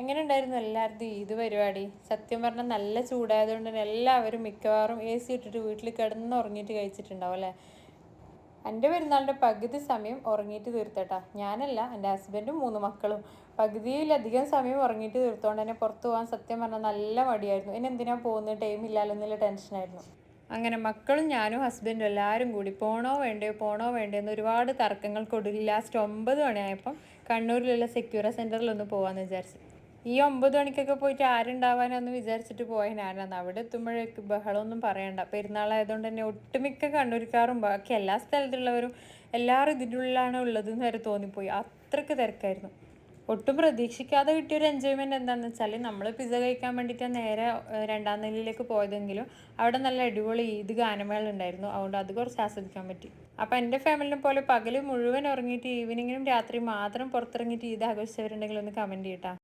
എങ്ങനെ ഉണ്ടായിരുന്നു എല്ലാവരുടെയും ഈദ് പരിപാടി? സത്യം പറഞ്ഞാൽ നല്ല ചൂടായതുകൊണ്ട് തന്നെ എല്ലാവരും മിക്കവാറും എ സി ഇട്ടിട്ട് വീട്ടിൽ കിടന്ന് ഉറങ്ങിയിട്ട് കഴിച്ചിട്ടുണ്ടാവും അല്ലേ? എന്റെ പെരുന്നാളിന്റെ പകുതി സമയം ഉറങ്ങിയിട്ട് തീർത്തേട്ടാ. ഞാനല്ല എന്റെ ഹസ്ബൻഡും മൂന്ന് മക്കളും. പകുതിയിലധികം സമയം ഉറങ്ങിയിട്ട് തീർത്തോണ്ട് തന്നെ പുറത്തു പോകാൻ സത്യം പറഞ്ഞാൽ നല്ല മടിയായിരുന്നു. ഇനി എന്തിനാ പോകുന്നത്? ടൈം ഇല്ലല്ലോ എന്നുള്ള ടെൻഷനായിരുന്നു അങ്ങനെ മക്കളും ഞാനും ഹസ്ബൻഡും എല്ലാവരും കൂടി പോണോ വേണ്ടയോ പോണോ വേണ്ടയോ എന്ന് ഒരുപാട് തർക്കങ്ങൾക്കൊടുവിൽ ലാസ്റ്റ് ഒമ്പത് മണിയായപ്പം കണ്ണൂരിലുള്ള സെക്യൂറ സെന്ററിലൊന്ന് പോകാമെന്ന് വിചാരിച്ചു. ഈ ഒമ്പത് മണിക്കൊക്കെ പോയിട്ട് ആരുണ്ടാവാനൊന്ന് വിചാരിച്ചിട്ട് പോയ അവിടെ എത്തുമ്പോഴേക്ക് ബഹളമൊന്നും പറയണ്ട. പെരുന്നാളായതുകൊണ്ട് തന്നെ ഒട്ടുമിക്ക കണ്ണൂർക്കാരും ബാക്കി എല്ലാ സ്ഥലത്തുള്ളവരും എല്ലാവരും ഇതിന്റെ ഉള്ളിലാണ് ഉള്ളതെന്ന് വരെ തോന്നിപ്പോയി. അത്രയ്ക്ക് തിരക്കായിരുന്നു. ഒട്ടും പ്രതീക്ഷിക്കാതെ കിട്ടിയൊരു എൻജോയ്മെന്റ് എന്താണെന്ന് വെച്ചാൽ നമ്മൾ പിസ കഴിക്കാൻ വേണ്ടിയിട്ട് നേരെ രണ്ടാം നിലയിലേക്ക് പോയതെങ്കിലും അവിടെ നല്ല അടിപൊളി ഈദ് ഗാനമേള ഉണ്ടായിരുന്നു അതുകൊണ്ട് അത് കുറച്ച് ആസ്വദിക്കാൻ പറ്റി. അപ്പം എന്റെ ഫാമിലിനെ പോലെ പകൽ മുഴുവൻ ഉറങ്ങിയിട്ട് ഈവനിങ്ങിനും രാത്രി മാത്രം പുറത്തിറങ്ങിയിട്ട് ഈദ് ആഘോഷിച്ചവരുണ്ടെങ്കിൽ ഒന്ന് കമന്റ് ചെയ്യട്ടാ.